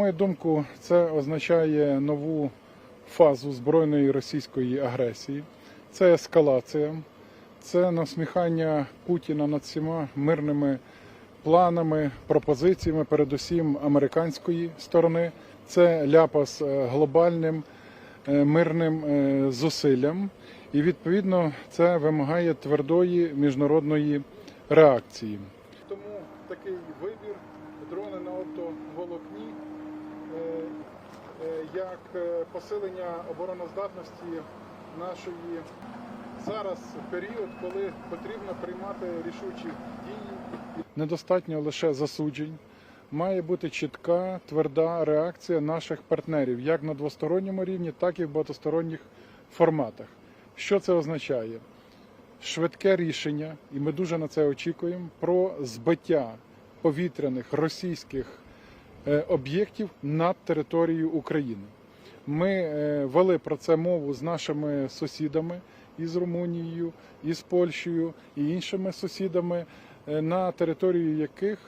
мою думку, це означає нову фазу збройної російської агресії. Це ескалація, це насміхання Путіна над всіма мирними планами, пропозиціями, передусім американської сторони. Це ляпас е, глобальним е, мирним е, зусиллям, і відповідно це вимагає твердої міжнародної реакції. Тому такий вибір дрони на оптоволокні як е, посилення обороноздатності нашої зараз період, коли потрібно приймати рішучі дії. Недостатньо лише засуджень. Має бути чітка, тверда реакція наших партнерів, як на двосторонньому рівні, так і в багатосторонніх форматах. Що це означає? Швидке рішення, і ми дуже на це очікуємо, про збиття повітряних російських е, об'єктів над територією України. Ми е, вели про це мову з нашими сусідами із Румунією, із Польщею і іншими сусідами, е, на території яких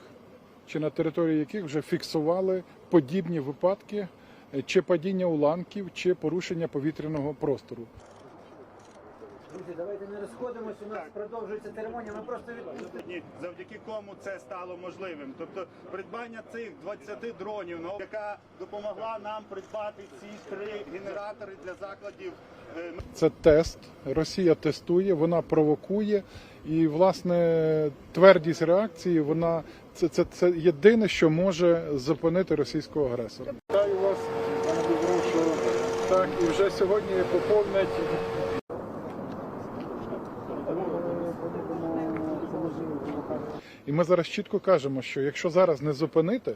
чи на території яких вже фіксували подібні випадки е, чи падіння уламків, чи порушення повітряного простору. Друзі, давайте не розходимося. У нас продовжується церемонія. Ми просто відпустимо. Ні, завдяки кому це стало можливим. Тобто придбання цих 20 дронів, ну, яка допомогла нам придбати ці три генератори для закладів. е, Це тест. Росія тестує, вона провокує, і власне твердість реакції вона це, це, це єдине, що може зупинити російського агресора. Вітаю вас, пане Дубровшо. Так, і вже сьогодні поповнять. І ми зараз чітко кажемо, що якщо зараз не зупинити,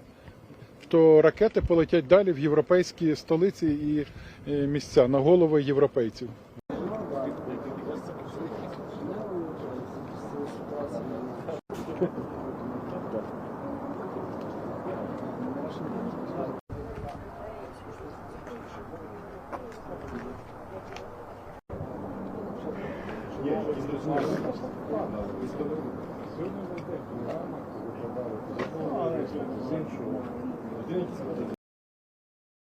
то ракети полетять далі в європейські столиці і е, місця на голови європейців. Ні, Сьогодні не те, що вона викладала, з іншого.